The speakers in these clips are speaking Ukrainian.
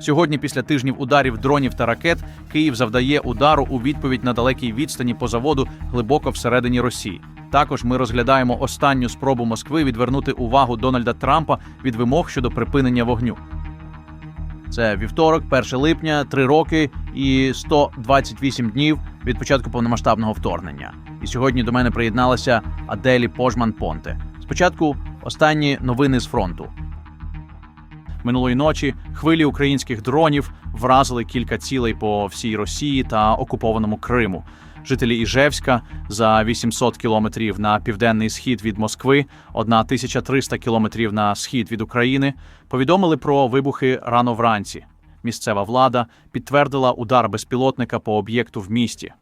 Сьогодні, після тижнів ударів дронів та ракет, Київ завдає удару у відповідь на далекій відстані по заводу глибоко всередині Росії. Також ми розглядаємо останню спробу Москви відвернути увагу Дональда Трампа від вимог щодо припинення вогню. Це вівторок, 1 липня, 3 роки і 128 днів від початку повномасштабного вторгнення. І сьогодні до мене приєдналася Аделі Пожман Понте. Спочатку останні новини з фронту. Минулої ночі хвилі українських дронів вразили кілька цілей по всій Росії та окупованому Криму. Жителі Іжевська за 800 кілометрів на південний схід від Москви, 1300 кілометрів на схід від України, повідомили про вибухи рано вранці. Місцева влада підтвердила удар безпілотника по об'єкту в місті.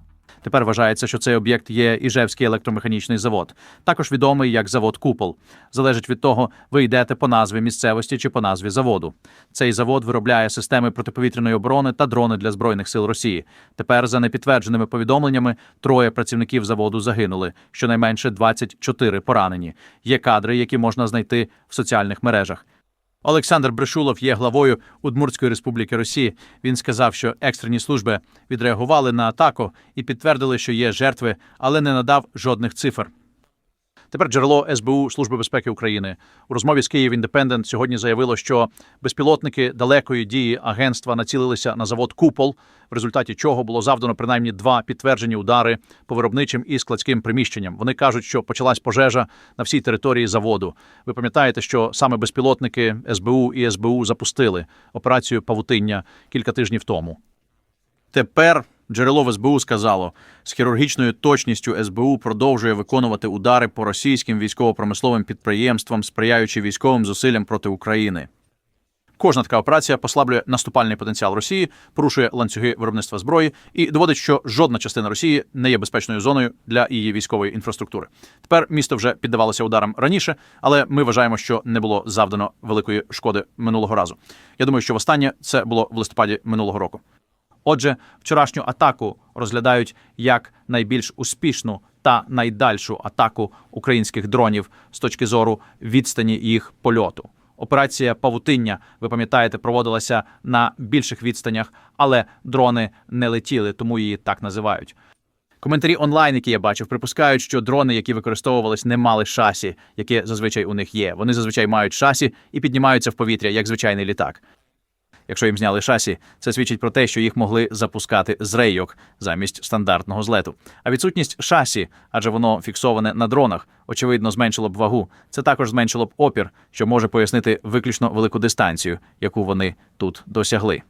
Тепер вважається, що цей об'єкт є Іжевський електромеханічний завод, також відомий як завод Купол. Залежить від того, ви йдете по назві місцевості чи по назві заводу. Цей завод виробляє системи протиповітряної оборони та дрони для збройних сил Росії. Тепер, за непідтвердженими повідомленнями, троє працівників заводу загинули, щонайменше 24 поранені. Є кадри, які можна знайти в соціальних мережах. Олександр Брешулов є главою Удмуртської республіки Росії. Він сказав, що екстрені служби відреагували на атаку і підтвердили, що є жертви, але не надав жодних цифр. Тепер джерело СБУ Служби безпеки України у розмові з Київ Індепендент сьогодні заявило, що безпілотники далекої дії агентства націлилися на завод Купол, в результаті чого було завдано принаймні два підтверджені удари по виробничим і складським приміщенням. Вони кажуть, що почалась пожежа на всій території заводу. Ви пам'ятаєте, що саме безпілотники СБУ і СБУ запустили операцію Павутиння кілька тижнів тому. Тепер джерело в СБУ сказало, з хірургічною точністю СБУ продовжує виконувати удари по російським військово-промисловим підприємствам, сприяючи військовим зусиллям проти України. Кожна така операція послаблює наступальний потенціал Росії, порушує ланцюги виробництва зброї і доводить, що жодна частина Росії не є безпечною зоною для її військової інфраструктури. Тепер місто вже піддавалося ударам раніше, але ми вважаємо, що не було завдано великої шкоди минулого разу. Я думаю, що востаннє це було в листопаді минулого року. Отже, вчорашню атаку розглядають як найбільш успішну та найдальшу атаку українських дронів з точки зору відстані їх польоту. Операція Павутиння, ви пам'ятаєте, проводилася на більших відстанях, але дрони не летіли, тому її так називають. Коментарі онлайн, які я бачив, припускають, що дрони, які використовувались, не мали шасі, яке зазвичай у них є. Вони зазвичай мають шасі і піднімаються в повітря як звичайний літак. Якщо їм зняли шасі, це свідчить про те, що їх могли запускати з рейок замість стандартного злету. А відсутність шасі, адже воно фіксоване на дронах, очевидно, зменшило б вагу. Це також зменшило б опір, що може пояснити виключно велику дистанцію, яку вони тут досягли.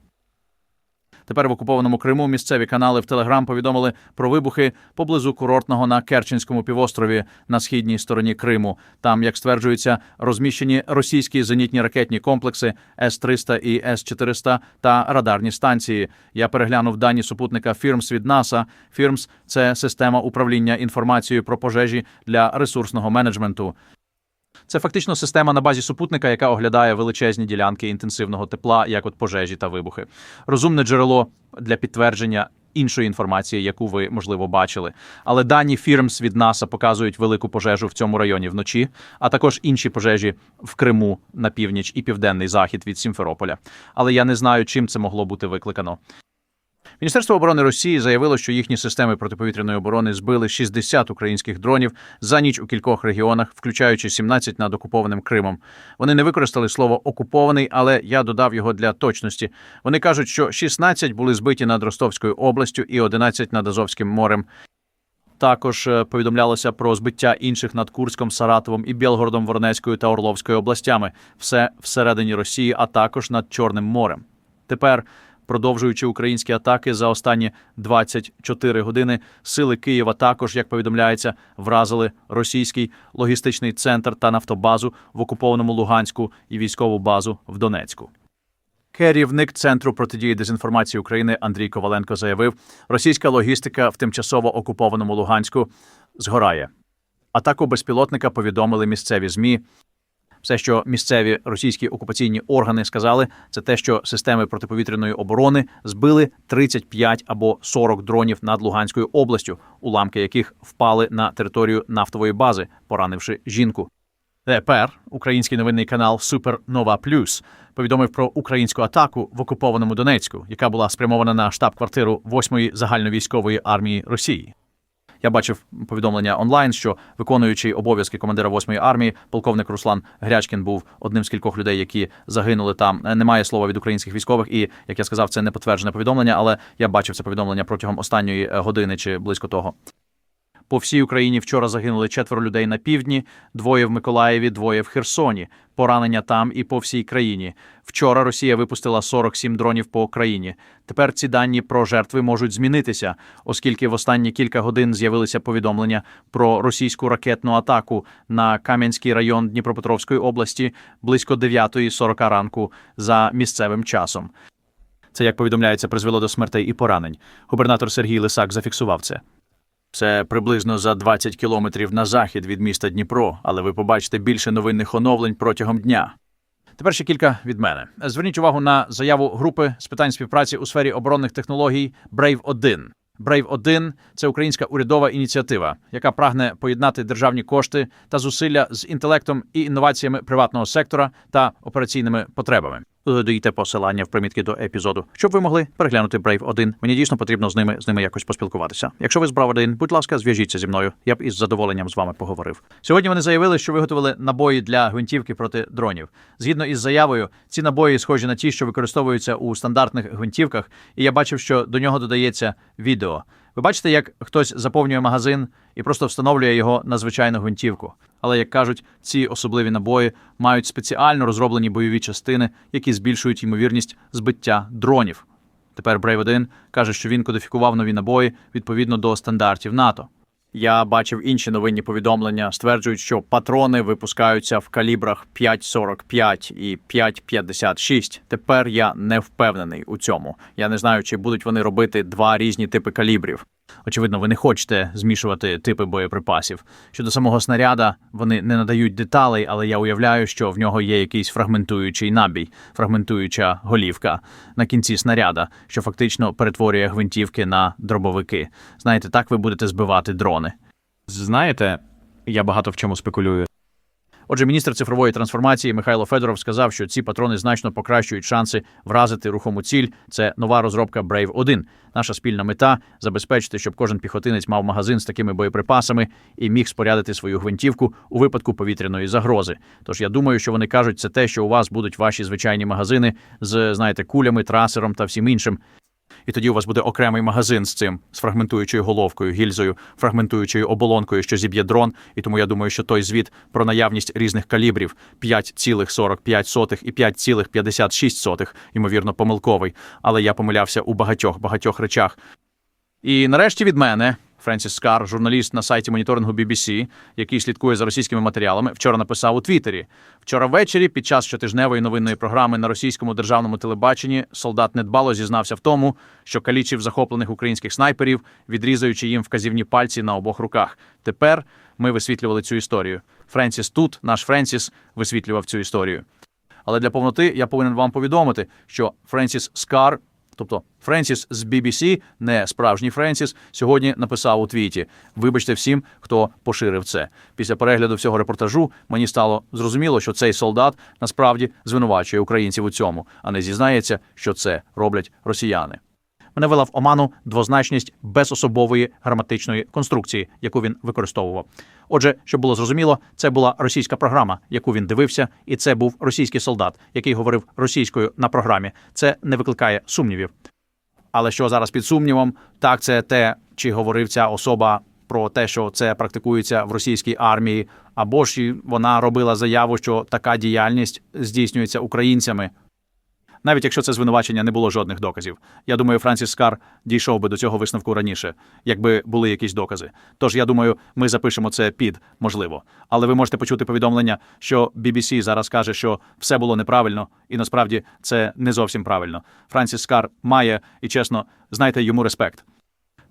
Тепер в окупованому Криму місцеві канали в Телеграм повідомили про вибухи поблизу курортного на Керченському півострові на східній стороні Криму. Там, як стверджується, розміщені російські зенітні ракетні комплекси С-300 і С-400 та радарні станції. Я переглянув дані супутника Фірмс від НАСА. Фірмс це система управління інформацією про пожежі для ресурсного менеджменту. Це фактично система на базі супутника, яка оглядає величезні ділянки інтенсивного тепла, як от пожежі та вибухи. Розумне джерело для підтвердження іншої інформації, яку ви можливо бачили. Але дані Фірмс від НАСА показують велику пожежу в цьому районі вночі, а також інші пожежі в Криму на північ і південний захід від Сімферополя. Але я не знаю, чим це могло бути викликано. Міністерство оборони Росії заявило, що їхні системи протиповітряної оборони збили 60 українських дронів за ніч у кількох регіонах, включаючи 17 над окупованим Кримом. Вони не використали слово окупований, але я додав його для точності. Вони кажуть, що 16 були збиті над Ростовською областю і 11 над Азовським морем. Також е, повідомлялося про збиття інших над Курськом, Саратовом і Білгородом, Воронезькою та Орловською областями. Все всередині Росії, а також над Чорним морем. Тепер продовжуючи українські атаки за останні 24 години. Сили Києва також, як повідомляється, вразили російський логістичний центр та нафтобазу в окупованому Луганську і військову базу в Донецьку. Керівник центру протидії дезінформації України Андрій Коваленко заявив, російська логістика в тимчасово окупованому Луганську згорає. Атаку безпілотника повідомили місцеві змі. Все, що місцеві російські окупаційні органи сказали, це те, що системи протиповітряної оборони збили 35 або 40 дронів над Луганською областю, уламки яких впали на територію нафтової бази, поранивши жінку. Тепер український новинний канал Супернова Плюс повідомив про українську атаку в окупованому Донецьку, яка була спрямована на штаб-квартиру 8-ї загальновійськової армії Росії. Я бачив повідомлення онлайн, що виконуючий обов'язки командира 8-ї армії, полковник Руслан Грячкін був одним з кількох людей, які загинули там. Е, Немає слова від українських військових, і як я сказав, це не підтверджене повідомлення, але я бачив це повідомлення протягом останньої е, години чи близько того. По всій Україні вчора загинули четверо людей на півдні, двоє в Миколаєві, двоє в Херсоні. Поранення там і по всій країні. Вчора Росія випустила 47 дронів по країні. Тепер ці дані про жертви можуть змінитися, оскільки в останні кілька годин з'явилися повідомлення про російську ракетну атаку на Кам'янський район Дніпропетровської області близько 9.40 ранку за місцевим часом. Це, як повідомляється, призвело до смертей і поранень. Губернатор Сергій Лисак зафіксував це. Це приблизно за 20 кілометрів на захід від міста Дніпро, але ви побачите більше новинних оновлень протягом дня. Тепер ще кілька від мене. Зверніть увагу на заяву групи з питань співпраці у сфері оборонних технологій Brave 1 Brave 1 це українська урядова ініціатива, яка прагне поєднати державні кошти та зусилля з інтелектом і інноваціями приватного сектора та операційними потребами. Додаєте посилання в примітки до епізоду, щоб ви могли переглянути Brave 1. Мені дійсно потрібно з ними з ними якось поспілкуватися. Якщо ви з Brave 1, будь ласка, зв'яжіться зі мною. Я б із задоволенням з вами поговорив. Сьогодні вони заявили, що виготовили набої для гвинтівки проти дронів. Згідно із заявою, ці набої схожі на ті, що використовуються у стандартних гвинтівках, і я бачив, що до нього додається відео. Ви бачите, як хтось заповнює магазин і просто встановлює його на звичайну гвинтівку. Але як кажуть, ці особливі набої мають спеціально розроблені бойові частини, які збільшують ймовірність збиття дронів. Тепер Brave 1 каже, що він кодифікував нові набої відповідно до стандартів НАТО. Я бачив інші новинні повідомлення, стверджують, що патрони випускаються в калібрах 5,45 і 5,56. Тепер я не впевнений у цьому. Я не знаю, чи будуть вони робити два різні типи калібрів. Очевидно, ви не хочете змішувати типи боєприпасів. Щодо самого снаряда, вони не надають деталей, але я уявляю, що в нього є якийсь фрагментуючий набій, фрагментуюча голівка на кінці снаряда, що фактично перетворює гвинтівки на дробовики. Знаєте, так ви будете збивати дрони. Знаєте, я багато в чому спекулюю. Отже, міністр цифрової трансформації Михайло Федоров сказав, що ці патрони значно покращують шанси вразити рухому ціль. Це нова розробка Brave 1 Наша спільна мета забезпечити, щоб кожен піхотинець мав магазин з такими боєприпасами і міг спорядити свою гвинтівку у випадку повітряної загрози. Тож я думаю, що вони кажуть, це те, що у вас будуть ваші звичайні магазини з знаєте кулями, трасером та всім іншим. І тоді у вас буде окремий магазин з цим, з фрагментуючою головкою, гільзою, фрагментуючою оболонкою, що зіб'є дрон. І тому я думаю, що той звіт про наявність різних калібрів 5,45 і 5,56, ймовірно, помилковий. Але я помилявся у багатьох багатьох речах. І нарешті від мене. Френсіс Скар, журналіст на сайті моніторингу BBC, який слідкує за російськими матеріалами, вчора написав у Твіттері. Вчора ввечері, під час щотижневої новинної програми на російському державному телебаченні, солдат недбало зізнався в тому, що калічив захоплених українських снайперів, відрізаючи їм вказівні пальці на обох руках. Тепер ми висвітлювали цю історію. Френсіс тут, наш Френсіс, висвітлював цю історію. Але для повноти я повинен вам повідомити, що Френсіс Скар Тобто Френсіс з BBC, не справжній Френсіс, сьогодні написав у твіті: Вибачте всім, хто поширив це. Після перегляду всього репортажу мені стало зрозуміло, що цей солдат насправді звинувачує українців у цьому, а не зізнається, що це роблять росіяни. Мене вела в оману двозначність безособової граматичної конструкції, яку він використовував. Отже, щоб було зрозуміло, це була російська програма, яку він дивився, і це був російський солдат, який говорив російською на програмі. Це не викликає сумнівів. Але що зараз під сумнівом, так це те, чи говорив ця особа про те, що це практикується в російській армії, або ж вона робила заяву, що така діяльність здійснюється українцями. Навіть якщо це звинувачення не було жодних доказів. Я думаю, Франсіс Скар дійшов би до цього висновку раніше, якби були якісь докази. Тож я думаю, ми запишемо це під можливо. Але ви можете почути повідомлення, що BBC зараз каже, що все було неправильно, і насправді це не зовсім правильно. Франсіс Скар має і чесно, знайте йому респект.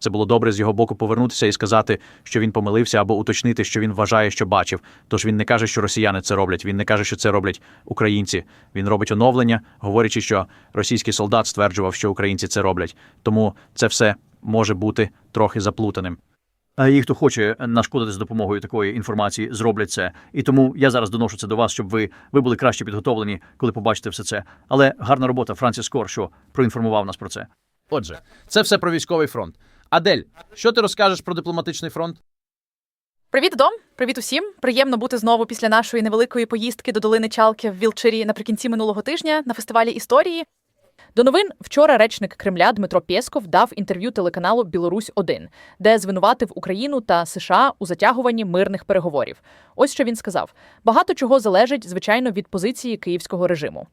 Це було добре з його боку повернутися і сказати, що він помилився, або уточнити, що він вважає, що бачив. Тож він не каже, що росіяни це роблять. Він не каже, що це роблять українці. Він робить оновлення, говорячи, що російський солдат стверджував, що українці це роблять. Тому це все може бути трохи заплутаним. І хто хоче нашкодити з допомогою такої інформації, зроблять це. І тому я зараз доношу це до вас, щоб ви, ви були краще підготовлені, коли побачите все це. Але гарна робота Франсіс Кор, що проінформував нас про це. Отже, це все про військовий фронт. Адель, що ти розкажеш про дипломатичний фронт? Привіт, дом! Привіт усім! Приємно бути знову після нашої невеликої поїздки до долини Чалки в Вілчері наприкінці минулого тижня на фестивалі історії. До новин вчора речник Кремля Дмитро Пєсков дав інтерв'ю телеканалу Білорусь 1 де звинуватив Україну та США у затягуванні мирних переговорів. Ось що він сказав: багато чого залежить, звичайно, від позиції київського режиму.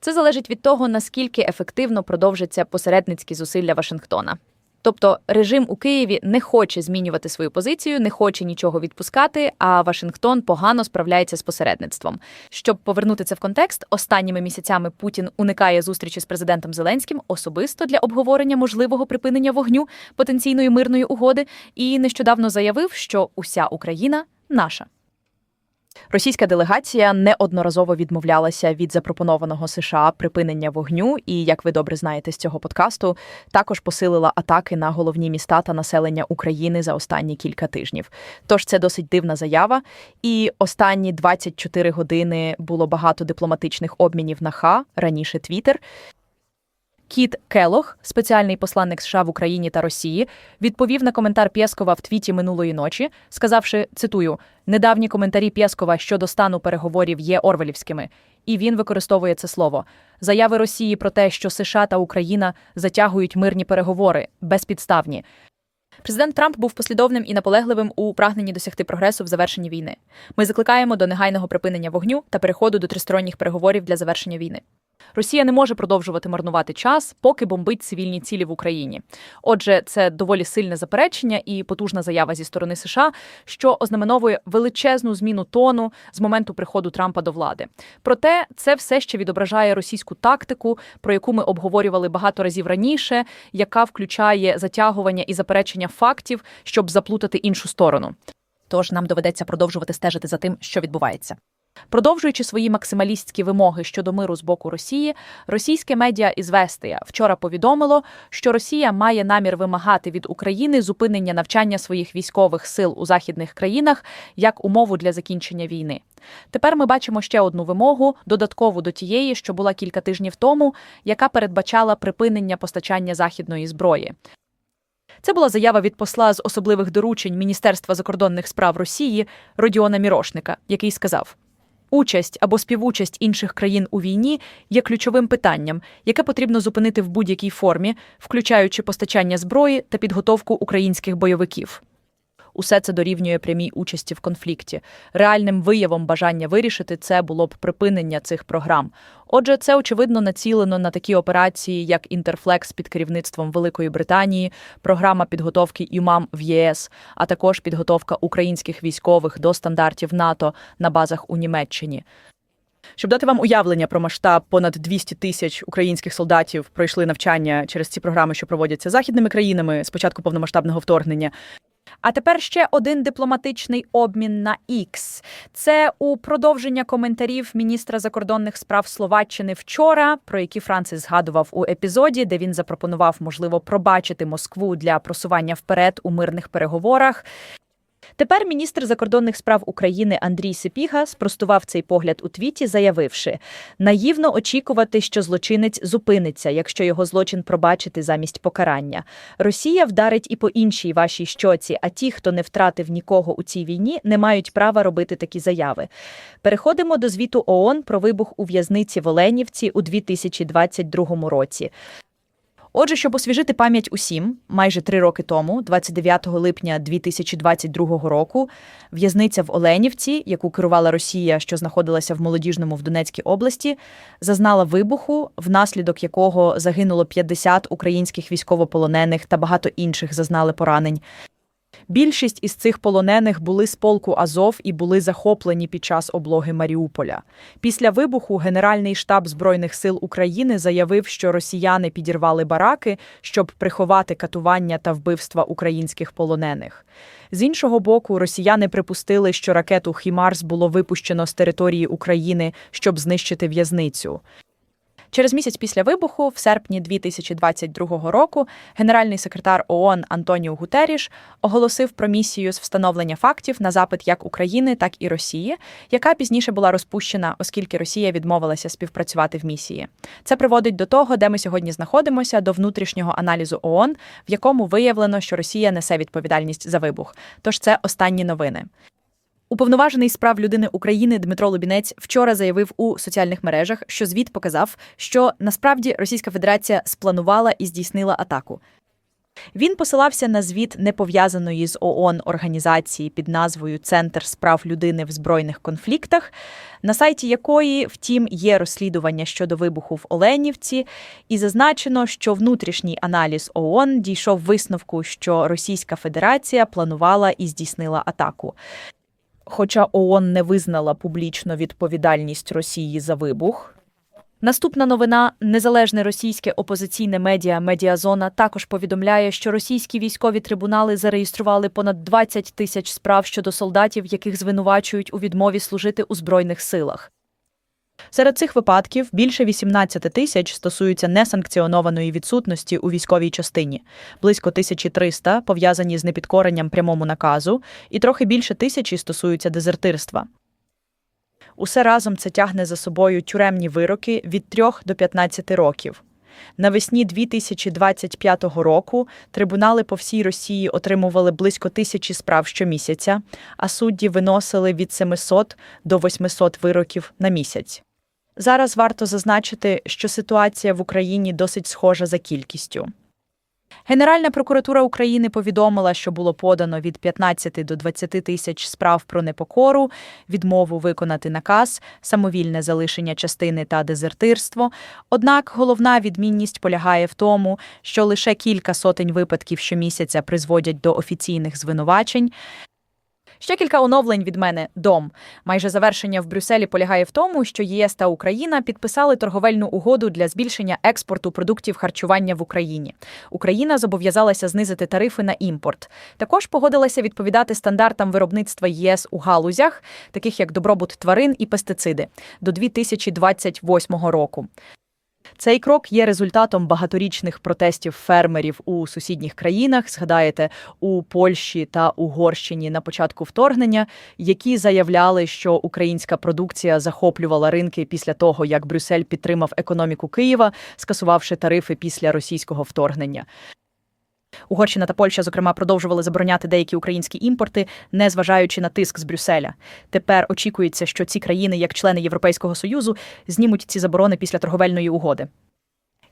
Це залежить від того, наскільки ефективно продовжаться посередницькі зусилля Вашингтона. Тобто режим у Києві не хоче змінювати свою позицію, не хоче нічого відпускати, а Вашингтон погано справляється з посередництвом. Щоб повернути це в контекст, останніми місяцями Путін уникає зустрічі з президентом Зеленським особисто для обговорення можливого припинення вогню потенційної мирної угоди, і нещодавно заявив, що уся Україна наша. Російська делегація неодноразово відмовлялася від запропонованого США припинення вогню, і як ви добре знаєте з цього подкасту, також посилила атаки на головні міста та населення України за останні кілька тижнів. Тож це досить дивна заява. І останні 24 години було багато дипломатичних обмінів на ха раніше Твіттер. Кіт Келох, спеціальний посланник США в Україні та Росії, відповів на коментар Пєскова в твіті минулої ночі, сказавши, цитую, недавні коментарі Пєскова щодо стану переговорів є орвелівськими, і він використовує це слово. Заяви Росії про те, що США та Україна затягують мирні переговори, безпідставні. Президент Трамп був послідовним і наполегливим у прагненні досягти прогресу в завершенні війни. Ми закликаємо до негайного припинення вогню та переходу до тристоронніх переговорів для завершення війни. Росія не може продовжувати марнувати час, поки бомбить цивільні цілі в Україні. Отже, це доволі сильне заперечення і потужна заява зі сторони США, що ознаменовує величезну зміну тону з моменту приходу Трампа до влади. Проте це все ще відображає російську тактику, про яку ми обговорювали багато разів раніше, яка включає затягування і заперечення фактів, щоб заплутати іншу сторону. Тож нам доведеться продовжувати стежити за тим, що відбувається. Продовжуючи свої максималістські вимоги щодо миру з боку Росії, російське медіа «Ізвестия» вчора повідомило, що Росія має намір вимагати від України зупинення навчання своїх військових сил у західних країнах як умову для закінчення війни. Тепер ми бачимо ще одну вимогу, додаткову до тієї, що була кілька тижнів тому, яка передбачала припинення постачання західної зброї. Це була заява від посла з особливих доручень Міністерства закордонних справ Росії Родіона Мірошника, який сказав. Участь або співучасть інших країн у війні є ключовим питанням, яке потрібно зупинити в будь-якій формі, включаючи постачання зброї та підготовку українських бойовиків. Усе це дорівнює прямій участі в конфлікті. Реальним виявом бажання вирішити це було б припинення цих програм. Отже, це очевидно націлено на такі операції, як Інтерфлекс під керівництвом Великої Британії, програма підготовки ЮМАМ в ЄС, а також підготовка українських військових до стандартів НАТО на базах у Німеччині. Щоб дати вам уявлення про масштаб, понад 200 тисяч українських солдатів пройшли навчання через ці програми, що проводяться західними країнами з початку повномасштабного вторгнення. А тепер ще один дипломатичний обмін на X. Це у продовження коментарів міністра закордонних справ Словаччини вчора, про які Францис згадував у епізоді, де він запропонував, можливо, пробачити Москву для просування вперед у мирних переговорах. Тепер міністр закордонних справ України Андрій Сипіга спростував цей погляд у твіті, заявивши: наївно очікувати, що злочинець зупиниться, якщо його злочин пробачити замість покарання. Росія вдарить і по іншій вашій щоці, а ті, хто не втратив нікого у цій війні, не мають права робити такі заяви. Переходимо до звіту ООН про вибух у в'язниці в Оленівці у 2022 році. Отже, щоб освіжити пам'ять усім, майже три роки тому, 29 липня 2022 року, в'язниця в Оленівці, яку керувала Росія, що знаходилася в молодіжному в Донецькій області, зазнала вибуху, внаслідок якого загинуло 50 українських військовополонених та багато інших зазнали поранень. Більшість із цих полонених були з полку Азов і були захоплені під час облоги Маріуполя. Після вибуху Генеральний штаб Збройних сил України заявив, що росіяни підірвали бараки, щоб приховати катування та вбивства українських полонених. З іншого боку, росіяни припустили, що ракету Хімарс було випущено з території України, щоб знищити в'язницю. Через місяць після вибуху, в серпні 2022 року, генеральний секретар ООН Антоніо Гутеріш оголосив про місію з встановлення фактів на запит як України, так і Росії, яка пізніше була розпущена, оскільки Росія відмовилася співпрацювати в місії. Це приводить до того, де ми сьогодні знаходимося, до внутрішнього аналізу ООН, в якому виявлено, що Росія несе відповідальність за вибух. Тож це останні новини. Уповноважений з прав людини України Дмитро Лубінець вчора заявив у соціальних мережах, що звіт показав, що насправді Російська Федерація спланувала і здійснила атаку. Він посилався на звіт непов'язаної з ООН організації під назвою Центр з прав людини в збройних конфліктах, на сайті якої, втім, є розслідування щодо вибуху в Оленівці, і зазначено, що внутрішній аналіз ООН дійшов висновку, що Російська Федерація планувала і здійснила атаку. Хоча ООН не визнала публічно відповідальність Росії за вибух. Наступна новина незалежне російське опозиційне медіа Медіазона також повідомляє, що російські військові трибунали зареєстрували понад 20 тисяч справ щодо солдатів, яких звинувачують у відмові служити у збройних силах. Серед цих випадків більше 18 тисяч стосуються несанкціонованої відсутності у військовій частині, близько 1300 пов'язані з непідкоренням прямому наказу, і трохи більше тисячі стосуються дезертирства. Усе разом це тягне за собою тюремні вироки від 3 до 15 років. Навесні 2025 року трибунали по всій Росії отримували близько тисячі справ щомісяця, а судді виносили від 700 до 800 вироків на місяць. Зараз варто зазначити, що ситуація в Україні досить схожа за кількістю. Генеральна прокуратура України повідомила, що було подано від 15 до 20 тисяч справ про непокору, відмову виконати наказ, самовільне залишення частини та дезертирство. Однак головна відмінність полягає в тому, що лише кілька сотень випадків щомісяця призводять до офіційних звинувачень. Ще кілька оновлень від мене дом. Майже завершення в Брюсселі полягає в тому, що ЄС та Україна підписали торговельну угоду для збільшення експорту продуктів харчування в Україні. Україна зобов'язалася знизити тарифи на імпорт. Також погодилася відповідати стандартам виробництва ЄС у галузях, таких як добробут тварин і пестициди, до 2028 року. Цей крок є результатом багаторічних протестів фермерів у сусідніх країнах, згадаєте, у Польщі та Угорщині на початку вторгнення, які заявляли, що українська продукція захоплювала ринки після того, як Брюссель підтримав економіку Києва, скасувавши тарифи після російського вторгнення. Угорщина та Польща, зокрема, продовжували забороняти деякі українські імпорти, незважаючи на тиск з Брюсселя. Тепер очікується, що ці країни, як члени Європейського союзу, знімуть ці заборони після торговельної угоди.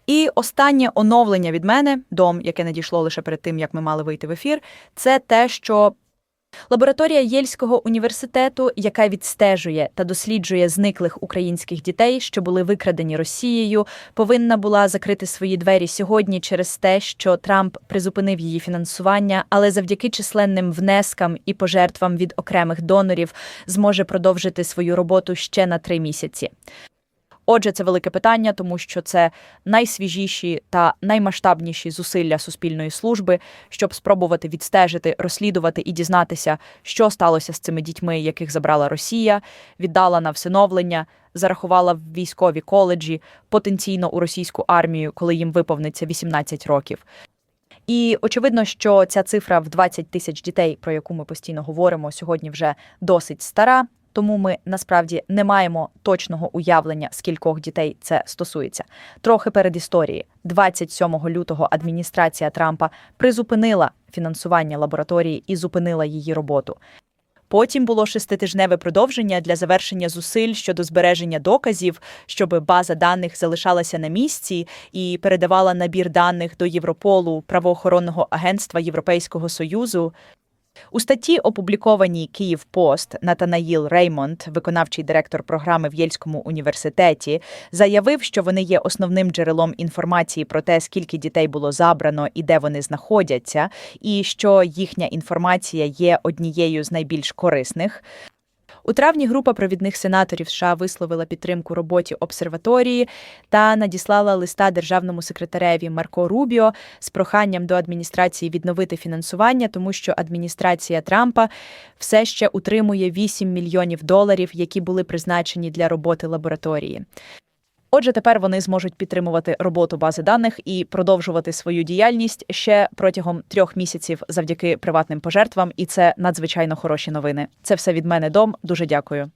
І останнє оновлення від мене, дом, яке надійшло лише перед тим, як ми мали вийти в ефір, це те, що Лабораторія Єльського університету, яка відстежує та досліджує зниклих українських дітей, що були викрадені Росією, повинна була закрити свої двері сьогодні через те, що Трамп призупинив її фінансування, але завдяки численним внескам і пожертвам від окремих донорів зможе продовжити свою роботу ще на три місяці. Отже, це велике питання, тому що це найсвіжіші та наймасштабніші зусилля суспільної служби, щоб спробувати відстежити, розслідувати і дізнатися, що сталося з цими дітьми, яких забрала Росія, віддала на всиновлення, зарахувала в військові коледжі, потенційно у російську армію, коли їм виповниться 18 років. І очевидно, що ця цифра в 20 тисяч дітей, про яку ми постійно говоримо, сьогодні вже досить стара. Тому ми насправді не маємо точного уявлення, скількох дітей це стосується. Трохи перед історії, 27 лютого, адміністрація Трампа призупинила фінансування лабораторії і зупинила її роботу. Потім було шеститижневе продовження для завершення зусиль щодо збереження доказів, щоб база даних залишалася на місці і передавала набір даних до Європолу, правоохоронного агентства Європейського союзу. У статті, опублікованій Київ Пост, Натанаїл Реймонд, виконавчий директор програми в Єльському університеті, заявив, що вони є основним джерелом інформації про те, скільки дітей було забрано і де вони знаходяться, і що їхня інформація є однією з найбільш корисних. У травні група провідних сенаторів США висловила підтримку роботі обсерваторії та надіслала листа державному секретареві Марко Рубіо з проханням до адміністрації відновити фінансування, тому що адміністрація Трампа все ще утримує 8 мільйонів доларів, які були призначені для роботи лабораторії. Отже, тепер вони зможуть підтримувати роботу бази даних і продовжувати свою діяльність ще протягом трьох місяців завдяки приватним пожертвам, і це надзвичайно хороші новини. Це все від мене дом. Дуже дякую.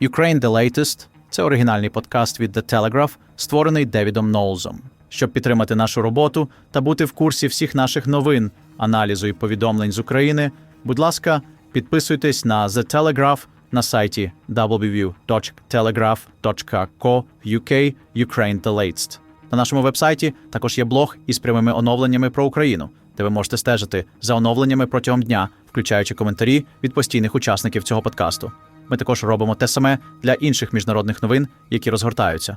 Ukraine The Latest – це оригінальний подкаст від The Telegraph, створений Девідом Ноулзом. Щоб підтримати нашу роботу та бути в курсі всіх наших новин, аналізу і повідомлень з України, будь ласка, підписуйтесь на The Telegraph на сайті www.telegraph.co.uk Ukraine The Latest. На нашому вебсайті також є блог із прямими оновленнями про Україну, де ви можете стежити за оновленнями протягом дня, включаючи коментарі від постійних учасників цього подкасту. Ми також робимо те саме для інших міжнародних новин, які розгортаються.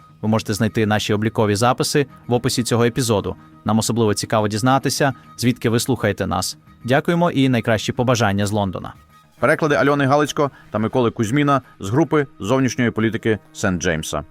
Ви можете знайти наші облікові записи в описі цього епізоду. Нам особливо цікаво дізнатися, звідки ви слухаєте нас. Дякуємо і найкращі побажання з Лондона. Переклади Альони Галицько та Миколи Кузьміна з групи зовнішньої політики Сент Джеймса.